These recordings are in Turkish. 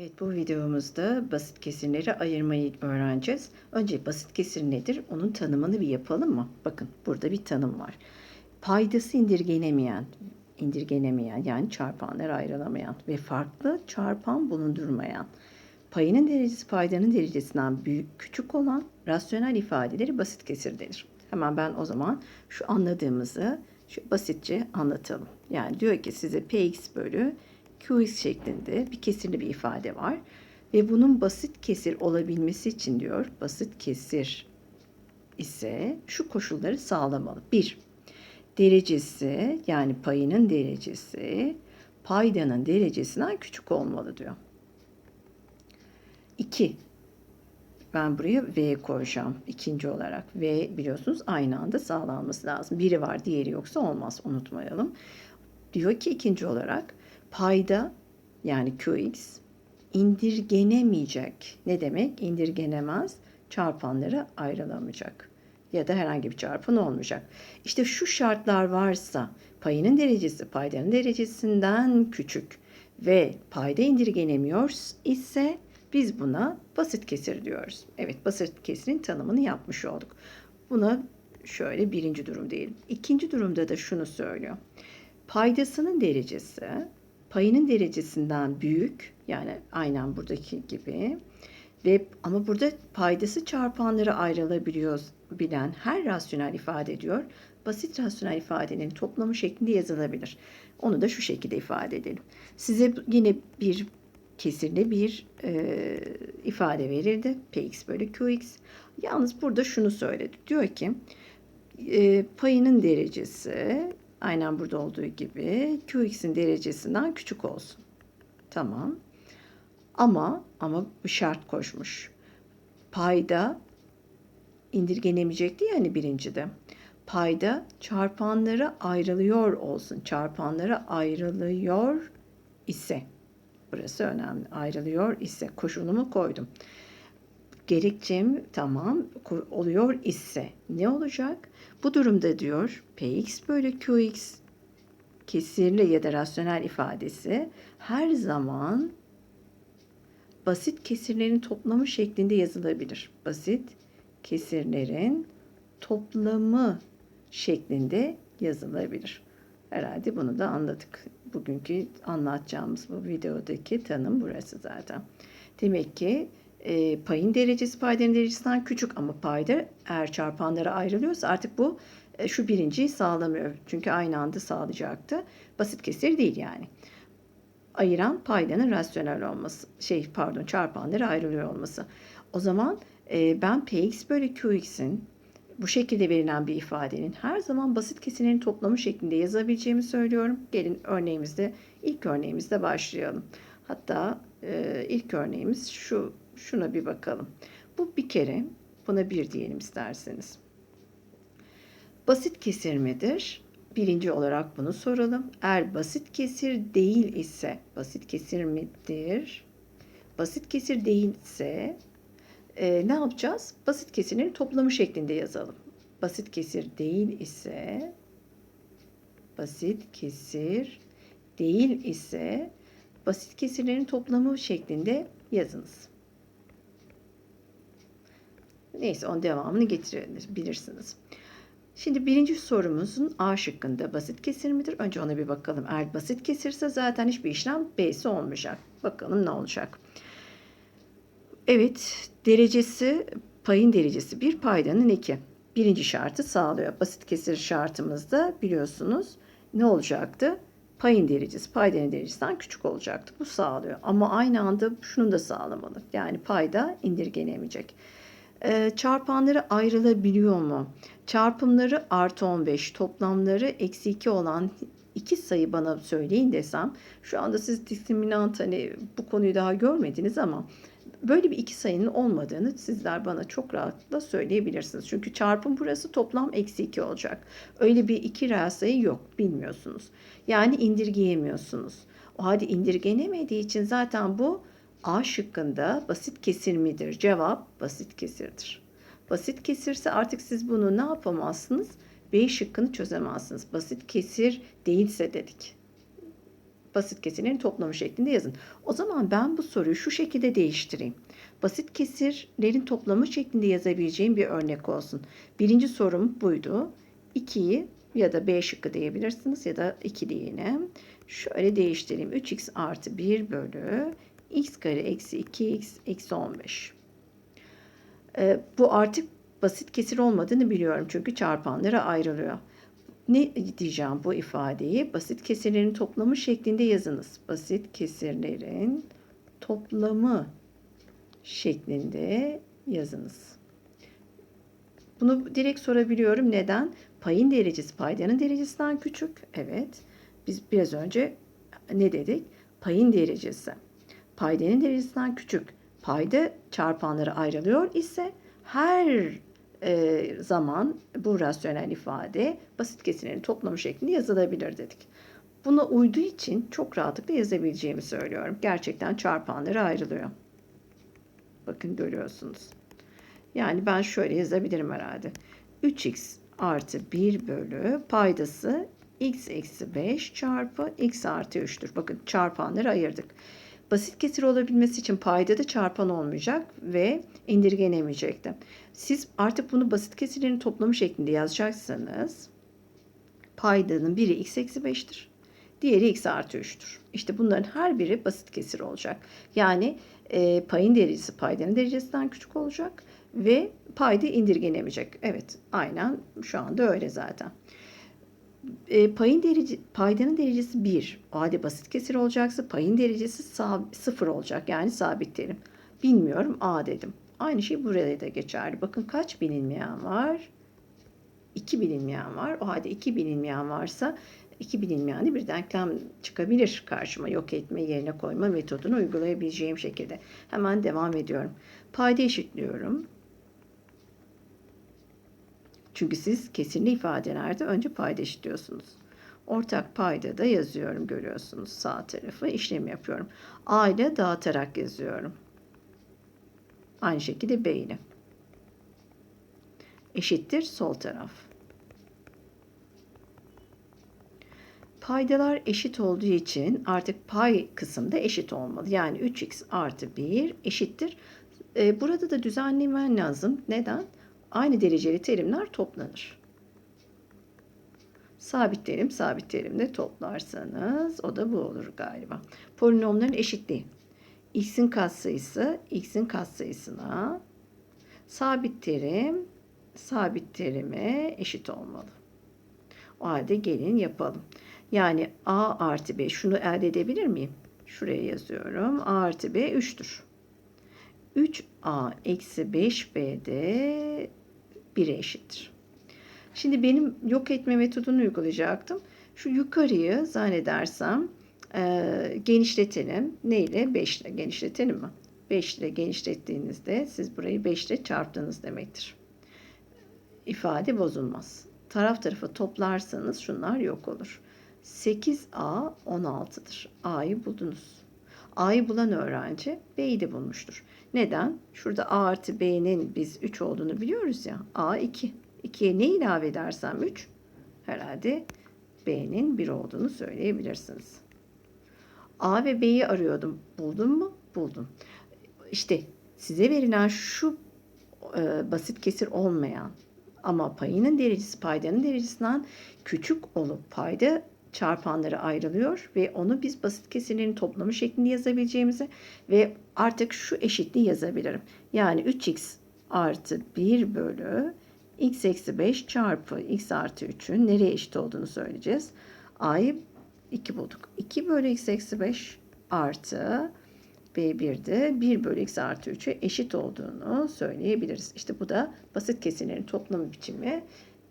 Evet bu videomuzda basit kesirleri ayırmayı öğreneceğiz. Önce basit kesir nedir? Onun tanımını bir yapalım mı? Bakın burada bir tanım var. Paydası indirgenemeyen, indirgenemeyen yani çarpanlar ayrılamayan ve farklı çarpan bulundurmayan payının derecesi paydanın derecesinden büyük küçük olan rasyonel ifadeleri basit kesir denir. Hemen ben o zaman şu anladığımızı şu basitçe anlatalım. Yani diyor ki size px bölü qx şeklinde bir kesirli bir ifade var. Ve bunun basit kesir olabilmesi için diyor basit kesir ise şu koşulları sağlamalı. 1. Derecesi yani payının derecesi paydanın derecesinden küçük olmalı diyor. 2. Ben buraya V koyacağım ikinci olarak. V biliyorsunuz aynı anda sağlanması lazım. Biri var diğeri yoksa olmaz unutmayalım. Diyor ki ikinci olarak payda yani Qx indirgenemeyecek. Ne demek? İndirgenemez. Çarpanları ayrılamayacak. Ya da herhangi bir çarpan olmayacak. İşte şu şartlar varsa payının derecesi paydanın derecesinden küçük ve payda indirgenemiyor ise biz buna basit kesir diyoruz. Evet basit kesirin tanımını yapmış olduk. Buna şöyle birinci durum diyelim. İkinci durumda da şunu söylüyor. Paydasının derecesi payının derecesinden büyük yani aynen buradaki gibi ve ama burada paydası çarpanları ayrılabiliyor bilen her rasyonel ifade ediyor. Basit rasyonel ifadenin toplamı şeklinde yazılabilir. Onu da şu şekilde ifade edelim. Size yine bir kesirli bir e, ifade verildi. Px bölü Qx. Yalnız burada şunu söyledi. Diyor ki e, payının derecesi aynen burada olduğu gibi Qx'in derecesinden küçük olsun. Tamam. Ama ama bir şart koşmuş. Payda indirgenemeyecekti yani birincide. Payda çarpanlara ayrılıyor olsun. Çarpanlara ayrılıyor ise Burası önemli. Ayrılıyor ise koşulumu koydum. Gerekçem tamam oluyor ise ne olacak? Bu durumda diyor Px bölü Qx kesirli ya da rasyonel ifadesi her zaman basit kesirlerin toplamı şeklinde yazılabilir. Basit kesirlerin toplamı şeklinde yazılabilir. Herhalde bunu da anladık. Bugünkü anlatacağımız bu videodaki tanım burası zaten. Demek ki e, payın derecesi paydanın derecesinden küçük ama payda eğer çarpanlara ayrılıyorsa artık bu e, şu birinciyi sağlamıyor. Çünkü aynı anda sağlayacaktı. Basit kesir değil yani. Ayıran paydanın rasyonel olması. Şey pardon çarpanlara ayrılıyor olması. O zaman e, ben px bölü qx'in bu şekilde verilen bir ifadenin her zaman basit kesirlerin toplamı şeklinde yazabileceğimi söylüyorum. Gelin örneğimizde ilk örneğimizde başlayalım. Hatta e, ilk örneğimiz şu şuna bir bakalım. Bu bir kere buna bir diyelim isterseniz. Basit kesir midir? Birinci olarak bunu soralım. Eğer basit kesir değil ise basit kesir midir? Basit kesir değilse e, ne yapacağız? Basit kesirlerin toplamı şeklinde yazalım. Basit kesir değil ise basit kesir değil ise basit kesirlerin toplamı şeklinde yazınız. Neyse onun devamını getirebilirsiniz. Şimdi birinci sorumuzun A şıkkında basit kesir midir? Önce ona bir bakalım. Eğer basit kesirse zaten hiçbir işlem B'si olmayacak. Bakalım ne olacak. Evet, derecesi, payın derecesi bir paydanın iki. Birinci şartı sağlıyor. Basit kesir şartımızda biliyorsunuz ne olacaktı? Payın derecesi paydanın derecesinden küçük olacaktı. Bu sağlıyor. Ama aynı anda şunu da sağlamalı. Yani payda indirgenemeyecek. Ee, çarpanları ayrılabiliyor mu? Çarpımları artı 15, toplamları eksi 2 olan iki sayı bana söyleyin desem şu anda siz diskriminant hani bu konuyu daha görmediniz ama Böyle bir iki sayının olmadığını sizler bana çok rahatlıkla söyleyebilirsiniz. Çünkü çarpım burası toplam eksi 2 olacak. Öyle bir iki reel sayı yok bilmiyorsunuz. Yani indirgeyemiyorsunuz. O halde indirgenemediği için zaten bu A şıkkında basit kesir midir? Cevap basit kesirdir. Basit kesirse artık siz bunu ne yapamazsınız? B şıkkını çözemezsiniz. Basit kesir değilse dedik. basit kesirlerin toplamı şeklinde yazın. O zaman ben bu soruyu şu şekilde değiştireyim. Basit kesirlerin toplamı şeklinde yazabileceğim bir örnek olsun. Birinci sorum buydu. 2'yi ya da B şıkkı diyebilirsiniz ya da 2 diyelim. Şöyle değiştireyim. 3x artı 1 bölü x kare eksi 2x eksi 15. Ee, bu artık basit kesir olmadığını biliyorum çünkü çarpanlara ayrılıyor. Ne diyeceğim bu ifadeyi? Basit kesirlerin toplamı şeklinde yazınız. Basit kesirlerin toplamı şeklinde yazınız. Bunu direkt sorabiliyorum. Neden? Payın derecesi paydanın derecesinden küçük. Evet. Biz biraz önce ne dedik? Payın derecesi paydanın derecesinden küçük. Payda çarpanları ayrılıyor ise her e, zaman bu rasyonel ifade basit kesirlerin toplamı şeklinde yazılabilir dedik. Buna uyduğu için çok rahatlıkla yazabileceğimi söylüyorum. Gerçekten çarpanları ayrılıyor. Bakın görüyorsunuz. Yani ben şöyle yazabilirim herhalde. 3x artı 1 bölü paydası x eksi 5 çarpı x artı 3'tür. Bakın çarpanları ayırdık. Basit kesir olabilmesi için payda da çarpan olmayacak ve indirgenemeyecekti. Siz artık bunu basit kesirlerin toplamı şeklinde yazacaksanız paydanın biri x eksi 5'tir. Diğeri x artı 3'tür. İşte bunların her biri basit kesir olacak. Yani e, payın derecesi paydanın derecesinden küçük olacak ve payda indirgenemeyecek. Evet aynen şu anda öyle zaten. E, payın derece, paydanın derecesi 1. O halde basit kesir olacaksa payın derecesi 0 olacak. Yani sabit terim. Bilmiyorum A dedim. Aynı şey buraya da geçerli. Bakın kaç bilinmeyen var? 2 bilinmeyen var. O halde 2 bilinmeyen varsa 2 bilinmeyen de bir denklem çıkabilir karşıma. Yok etme yerine koyma metodunu uygulayabileceğim şekilde. Hemen devam ediyorum. Payda eşitliyorum. Çünkü siz kesirli ifadelerde önce payda eşitliyorsunuz. Ortak payda da yazıyorum görüyorsunuz sağ tarafı işlem yapıyorum. A ile dağıtarak yazıyorum. Aynı şekilde B ile. Eşittir sol taraf. Paydalar eşit olduğu için artık pay kısımda eşit olmalı. Yani 3x artı 1 eşittir. Ee, burada da düzenlemen lazım. Neden? Aynı dereceli terimler toplanır. Sabit terim sabit terimle toplarsanız o da bu olur galiba. Polinomların eşitliği. x'in katsayısı x'in katsayısına sabit terim sabit terime eşit olmalı. O halde gelin yapalım. Yani a artı b şunu elde edebilir miyim? Şuraya yazıyorum. a artı b 3'tür. 3a eksi 5b'de 1'e eşittir. Şimdi benim yok etme metodunu uygulayacaktım. Şu yukarıyı zannedersem e, genişletelim. Ne ile? 5 ile genişletelim mi? 5 ile genişlettiğinizde siz burayı 5 ile çarptınız demektir. İfade bozulmaz. Taraf tarafa toplarsanız şunlar yok olur. 8A 16'dır. A'yı buldunuz. A'yı bulan öğrenci B'yi de bulmuştur. Neden? Şurada A artı B'nin biz 3 olduğunu biliyoruz ya. A 2. 2'ye ne ilave edersem 3? Herhalde B'nin 1 olduğunu söyleyebilirsiniz. A ve B'yi arıyordum. Buldum mu? Buldum. İşte size verilen şu e, basit kesir olmayan ama payının derecesi paydanın derecesinden küçük olup payda çarpanları ayrılıyor ve onu biz basit kesirlerin toplamı şeklinde yazabileceğimizi ve artık şu eşitliği yazabilirim. Yani 3x artı 1 bölü x eksi 5 çarpı x artı 3'ün nereye eşit olduğunu söyleyeceğiz. a'yı 2 bulduk. 2 bölü x eksi 5 artı B1'de 1 bölü x artı 3'e eşit olduğunu söyleyebiliriz. İşte bu da basit kesirlerin toplama biçimi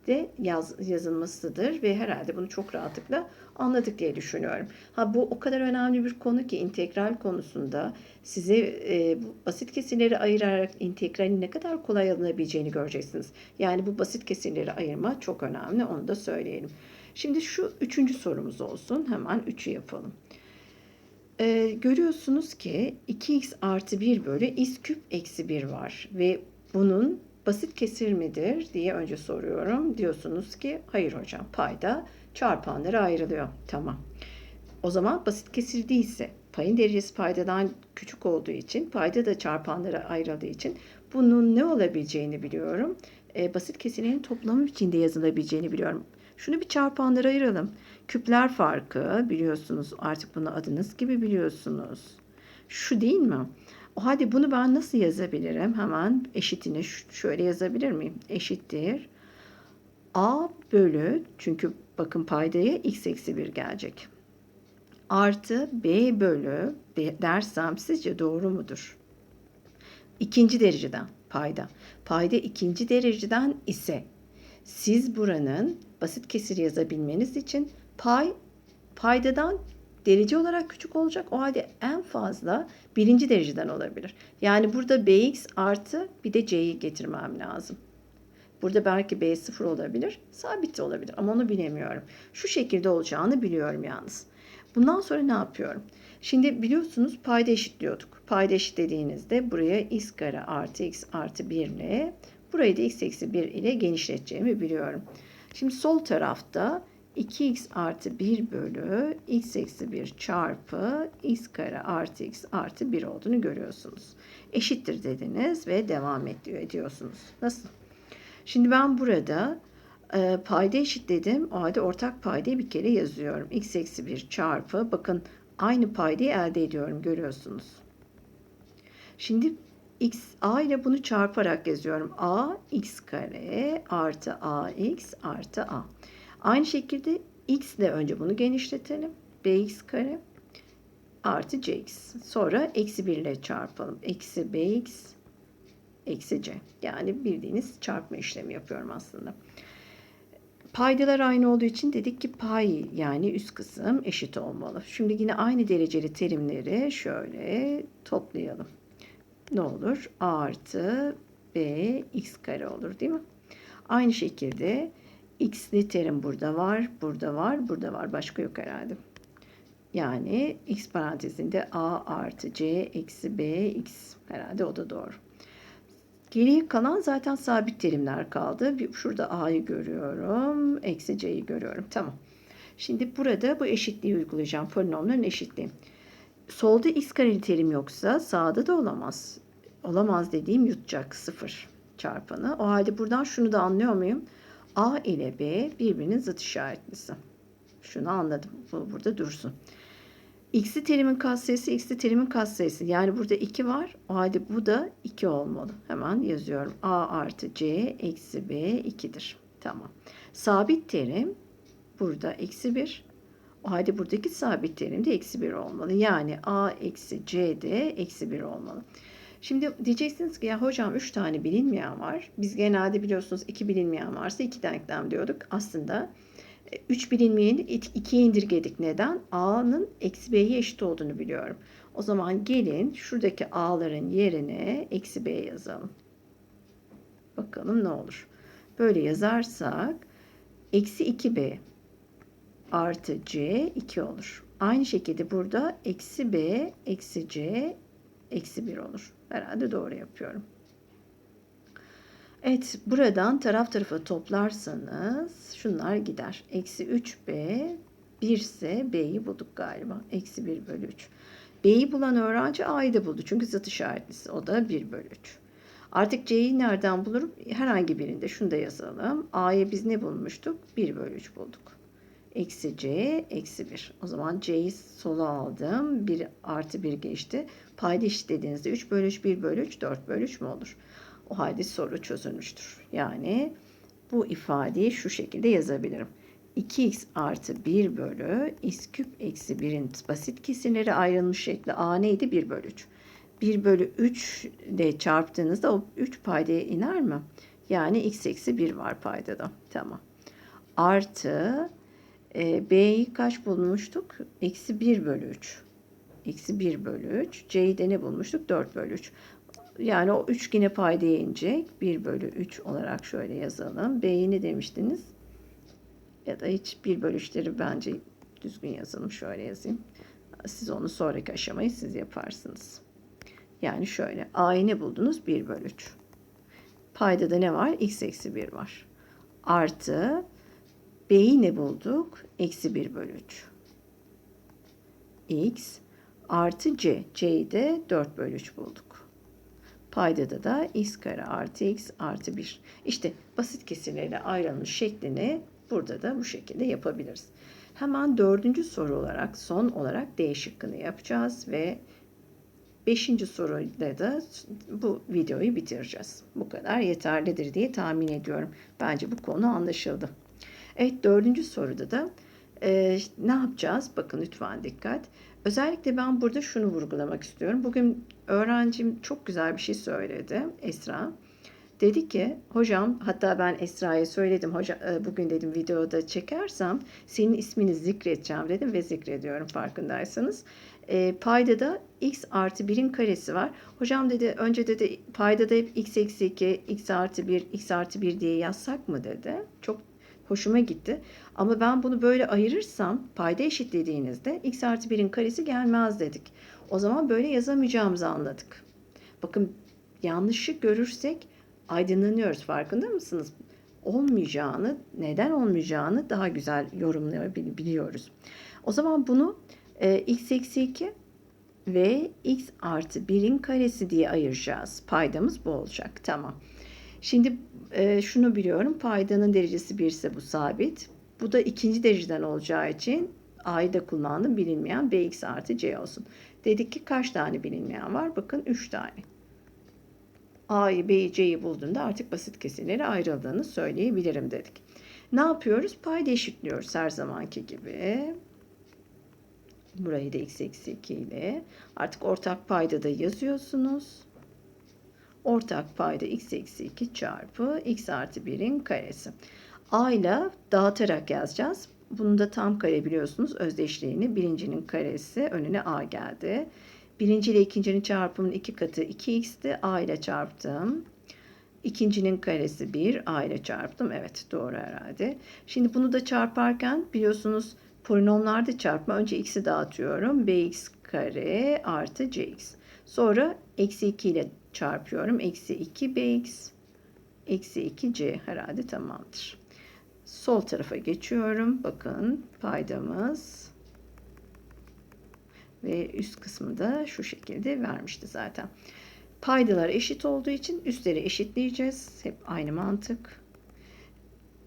de yaz, yazılmasıdır ve herhalde bunu çok rahatlıkla anladık diye düşünüyorum. Ha bu o kadar önemli bir konu ki integral konusunda size e, bu basit kesirleri ayırarak integralin ne kadar kolay alınabileceğini göreceksiniz. Yani bu basit kesirleri ayırma çok önemli onu da söyleyelim. Şimdi şu üçüncü sorumuz olsun. Hemen üçü yapalım. Ee, görüyorsunuz ki 2x artı 1 bölü x küp eksi 1 var ve bunun basit kesir midir diye önce soruyorum. Diyorsunuz ki hayır hocam payda çarpanları ayrılıyor. Tamam. O zaman basit kesir değilse payın derecesi paydadan küçük olduğu için payda da çarpanlara ayrıldığı için bunun ne olabileceğini biliyorum. E, basit kesirlerin toplamı içinde yazılabileceğini biliyorum. Şunu bir çarpanlara ayıralım. Küpler farkı biliyorsunuz artık bunu adınız gibi biliyorsunuz. Şu değil mi? O halde bunu ben nasıl yazabilirim? Hemen eşitini şöyle yazabilir miyim? Eşittir. A bölü çünkü bakın paydaya x eksi 1 gelecek. Artı B bölü dersem sizce doğru mudur? İkinci dereceden payda. Payda ikinci dereceden ise siz buranın basit kesir yazabilmeniz için pay paydadan derece olarak küçük olacak. O halde en fazla birinci dereceden olabilir. Yani burada bx artı bir de c'yi getirmem lazım. Burada belki b sıfır olabilir, sabit de olabilir ama onu bilemiyorum. Şu şekilde olacağını biliyorum yalnız. Bundan sonra ne yapıyorum? Şimdi biliyorsunuz payda eşitliyorduk. Payda eşitlediğinizde buraya x kare artı x artı 1 ile burayı da x eksi 1 ile genişleteceğimi biliyorum. Şimdi sol tarafta 2x artı 1 bölü x eksi 1 çarpı x kare artı x artı 1 olduğunu görüyorsunuz. Eşittir dediniz ve devam ediyor ediyorsunuz. Nasıl? Şimdi ben burada e, payda eşitledim. O halde ortak paydayı bir kere yazıyorum. x eksi 1 çarpı bakın aynı paydayı elde ediyorum görüyorsunuz. Şimdi x a ile bunu çarparak yazıyorum. a x kare artı a x artı a. Aynı şekilde x ile önce bunu genişletelim. bx kare artı cx. Sonra eksi 1 ile çarpalım. Eksi bx eksi c. Yani bildiğiniz çarpma işlemi yapıyorum aslında. Paydalar aynı olduğu için dedik ki pay yani üst kısım eşit olmalı. Şimdi yine aynı dereceli terimleri şöyle toplayalım. Ne olur? A artı B x kare olur değil mi? Aynı şekilde x'li terim burada var, burada var, burada var. Başka yok herhalde. Yani x parantezinde a artı c eksi b x herhalde o da doğru. Geriye kalan zaten sabit terimler kaldı. Şurada a'yı görüyorum. Eksi c'yi görüyorum. Tamam. Şimdi burada bu eşitliği uygulayacağım. Polinomların eşitliği. Solda x kareli terim yoksa sağda da olamaz. Olamaz dediğim yutacak sıfır çarpanı. O halde buradan şunu da anlıyor muyum? A ile B birbirinin zıt işaretlisi. Şunu anladım. Bu burada dursun. X'li terimin katsayısı x'li terimin katsayısı. Yani burada 2 var. O halde bu da 2 olmalı. Hemen yazıyorum. A artı C eksi B 2'dir. Tamam. Sabit terim burada eksi 1. O halde buradaki sabit terim de eksi 1 olmalı. Yani A eksi C de eksi 1 olmalı. Şimdi diyeceksiniz ki ya hocam 3 tane bilinmeyen var. Biz genelde biliyorsunuz 2 bilinmeyen varsa 2 denklem diyorduk. Aslında 3 e, bilinmeyeni 2'ye indirgedik. Neden? A'nın eksi B'ye eşit olduğunu biliyorum. O zaman gelin şuradaki A'ların yerine eksi B yazalım. Bakalım ne olur. Böyle yazarsak eksi 2B artı C 2 olur. Aynı şekilde burada eksi B eksi C eksi 1 olur. Herhalde doğru yapıyorum. Evet buradan taraf tarafa toplarsanız şunlar gider. Eksi 3b 1 ise b'yi bulduk galiba. Eksi 1 bölü 3. B'yi bulan öğrenci a'yı da buldu. Çünkü zıt işaretlisi. O da 1 bölü 3. Artık c'yi nereden bulurum? Herhangi birinde şunu da yazalım. a'yı biz ne bulmuştuk? 1 bölü 3 bulduk. Eksi c eksi 1. O zaman c'yi sola aldım. 1 artı 1 geçti. Payda eşitlediğinizde 3 bölü 3 1 bölü 3 4 bölü 3 mü olur? O halde soru çözülmüştür. Yani bu ifadeyi şu şekilde yazabilirim. 2x artı 1 bölü x küp eksi 1'in basit kesirleri ayrılmış şekli a neydi? 1 bölü 3. 1 bölü 3 ile çarptığınızda o 3 paydaya iner mi? Yani x eksi 1 var paydada. Tamam. Artı e, b'yi kaç bulmuştuk? Eksi 1 bölü 3. Eksi 1 bölü 3. C'yi de ne bulmuştuk? 4 bölü 3. Yani o üçgene paydaya inecek. 1 bölü 3 olarak şöyle yazalım. B'yi ne demiştiniz? Ya da hiç 1 bölü 3'leri bence düzgün yazalım. Şöyle yazayım. Siz onu sonraki aşamayı siz yaparsınız. Yani şöyle. A'yı ne buldunuz? 1 bölü 3. Payda da ne var? X eksi 1 var. Artı B'yi ne bulduk? Eksi 1 bölü 3. x artı c. c'yi de 4 bölü 3 bulduk. Paydada da x kare artı x artı 1. İşte basit kesirlere ayrılmış şeklini burada da bu şekilde yapabiliriz. Hemen dördüncü soru olarak son olarak D şıkkını yapacağız ve beşinci soruyla da bu videoyu bitireceğiz. Bu kadar yeterlidir diye tahmin ediyorum. Bence bu konu anlaşıldı. Evet dördüncü soruda da e, ne yapacağız? Bakın lütfen dikkat. Özellikle ben burada şunu vurgulamak istiyorum. Bugün öğrencim çok güzel bir şey söyledi Esra. Dedi ki hocam hatta ben Esra'ya söyledim hoca e, bugün dedim videoda çekersem senin ismini zikredeceğim dedim ve zikrediyorum farkındaysanız. E, paydada x artı 1'in karesi var. Hocam dedi önce dedi paydada hep x eksi 2, x artı 1, x artı 1 diye yazsak mı dedi. Çok hoşuma gitti. Ama ben bunu böyle ayırırsam payda eşitlediğinizde x artı 1'in karesi gelmez dedik. O zaman böyle yazamayacağımızı anladık. Bakın yanlışı görürsek aydınlanıyoruz farkında mısınız? Olmayacağını, neden olmayacağını daha güzel yorumlayabiliyoruz. O zaman bunu e, x eksi 2 ve x artı 1'in karesi diye ayıracağız. Paydamız bu olacak. Tamam. Şimdi e, şunu biliyorum. Paydanın derecesi 1 ise bu sabit. Bu da ikinci dereceden olacağı için a'yı da kullandım. Bilinmeyen bx artı c olsun. Dedik ki kaç tane bilinmeyen var? Bakın 3 tane. A'yı, B'yi, C'yi bulduğunda artık basit kesirlere ayrıldığını söyleyebilirim dedik. Ne yapıyoruz? Payda eşitliyoruz her zamanki gibi. Burayı da x eksi 2 ile. Artık ortak payda da yazıyorsunuz. Ortak payda x eksi 2 çarpı x artı 1'in karesi. A ile dağıtarak yazacağız. Bunu da tam kare biliyorsunuz özdeşliğini. Birincinin karesi önüne a geldi. Birinci ile ikincinin çarpımının iki katı 2x'ti. A ile çarptım. İkincinin karesi 1. A ile çarptım. Evet doğru herhalde. Şimdi bunu da çarparken biliyorsunuz polinomlarda çarpma. Önce x'i dağıtıyorum. bx kare artı cx. Sonra eksi 2 ile çarpıyorum. Eksi 2 bx eksi 2 c herhalde tamamdır. Sol tarafa geçiyorum. Bakın paydamız ve üst kısmı da şu şekilde vermişti zaten. Paydalar eşit olduğu için üstleri eşitleyeceğiz. Hep aynı mantık.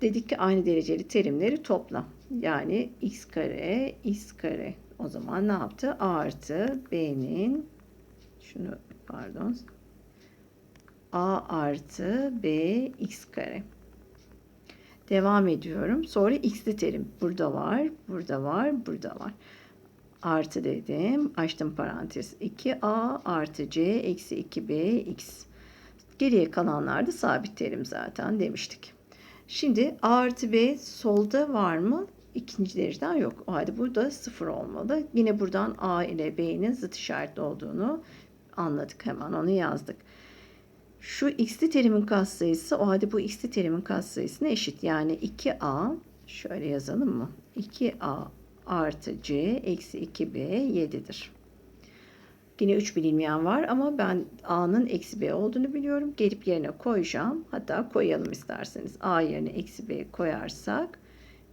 Dedik ki aynı dereceli terimleri topla. Yani x kare, x kare. O zaman ne yaptı? A artı b'nin şunu pardon a artı b x kare. Devam ediyorum. Sonra x'li terim. Burada var, burada var, burada var artı dedim. Açtım parantez. 2a artı c eksi 2b x. Geriye kalanlar da sabit terim zaten demiştik. Şimdi a artı b solda var mı? İkinci dereceden yok. O halde burada sıfır olmalı. Yine buradan a ile b'nin zıt işaretli olduğunu anladık. Hemen onu yazdık. Şu x'li terimin katsayısı o halde bu x'li terimin katsayısına eşit. Yani 2a şöyle yazalım mı? 2a artı c eksi 2b 7'dir. Yine 3 bilinmeyen var ama ben a'nın eksi b olduğunu biliyorum. Gelip yerine koyacağım. Hatta koyalım isterseniz. a yerine eksi b koyarsak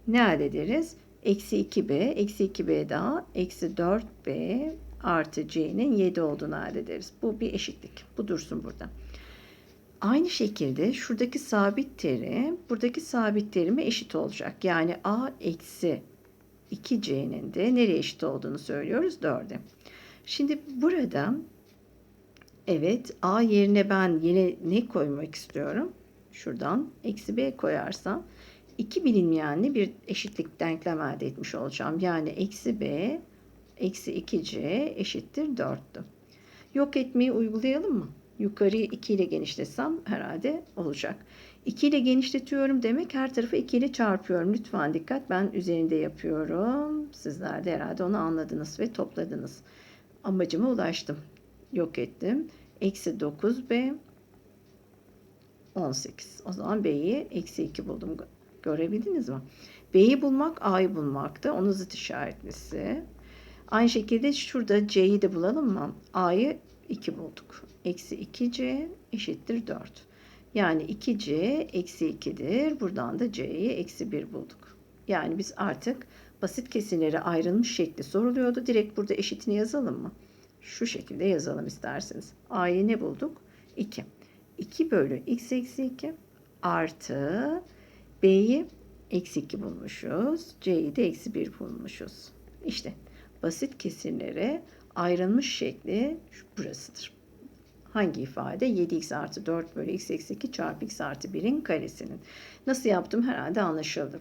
ne elde ederiz? Eksi 2b, eksi 2b daha eksi 4b artı c'nin 7 olduğunu elde ederiz. Bu bir eşitlik. Bu dursun burada. Aynı şekilde şuradaki sabit terim buradaki sabit terime eşit olacak. Yani a eksi 2c'nin de nereye eşit olduğunu söylüyoruz 4'e. Şimdi burada evet a yerine ben yine ne koymak istiyorum? Şuradan eksi b koyarsam iki bilinmeyenli bir eşitlik denklem elde etmiş olacağım. Yani eksi b eksi 2c eşittir 4'tü. Yok etmeyi uygulayalım mı? Yukarıyı 2 ile genişletsem herhalde olacak. 2 ile genişletiyorum demek her tarafı 2 ile çarpıyorum. Lütfen dikkat ben üzerinde yapıyorum. Sizler de herhalde onu anladınız ve topladınız. Amacıma ulaştım. Yok ettim. Eksi 9b 18. O zaman b'yi eksi 2 buldum. Görebildiniz mi? B'yi bulmak A'yı bulmaktı. Onu zıt işaretlisi. Aynı şekilde şurada C'yi de bulalım mı? A'yı 2 bulduk. Eksi 2C eşittir 4. Yani 2c eksi 2'dir. Buradan da c'yi eksi 1 bulduk. Yani biz artık basit kesirlere ayrılmış şekli soruluyordu. Direkt burada eşitini yazalım mı? Şu şekilde yazalım isterseniz. A'yı ne bulduk? 2. 2 bölü x eksi 2 artı B'yi eksi 2 bulmuşuz. C'yi de eksi 1 bulmuşuz. İşte basit kesirlere ayrılmış şekli burasıdır. Hangi ifade? 7x artı 4 bölü x eksi 2 çarpı x artı 1'in karesinin. Nasıl yaptım herhalde anlaşıldı.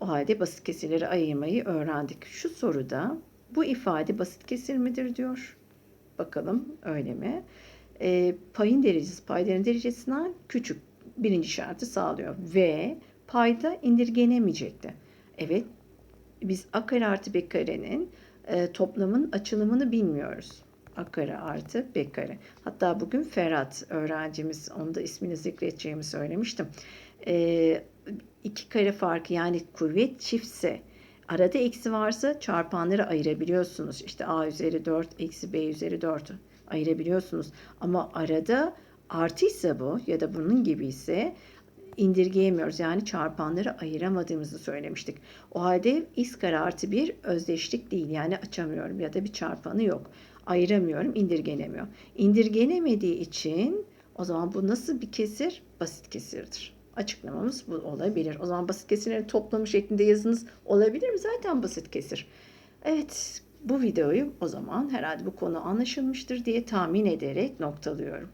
O halde basit kesirleri ayırmayı öğrendik. Şu soruda bu ifade basit kesir midir diyor. Bakalım öyle mi? E, payın derecesi paydaların derecesinden küçük birinci şartı sağlıyor. Ve payda indirgenemeyecekti. Evet biz a kare artı b karenin e, toplamın açılımını bilmiyoruz. A artı b. Hatta bugün Ferhat öğrencimiz, onu da ismini zikredeceğimi söylemiştim. E, iki kare farkı yani kuvvet çiftse arada eksi varsa çarpanları ayırabiliyorsunuz. İşte a üzeri 4 eksi b üzeri 4 ayırabiliyorsunuz. Ama arada artıysa bu ya da bunun gibi ise indirgeyemiyoruz. Yani çarpanları ayıramadığımızı söylemiştik. O halde x kare artı 1 özdeşlik değil. Yani açamıyorum ya da bir çarpanı yok. Ayıramıyorum, indirgenemiyor. İndirgenemediği için o zaman bu nasıl bir kesir? Basit kesirdir. Açıklamamız bu olabilir. O zaman basit kesirleri toplamı şeklinde yazınız olabilir mi? Zaten basit kesir. Evet, bu videoyu o zaman herhalde bu konu anlaşılmıştır diye tahmin ederek noktalıyorum.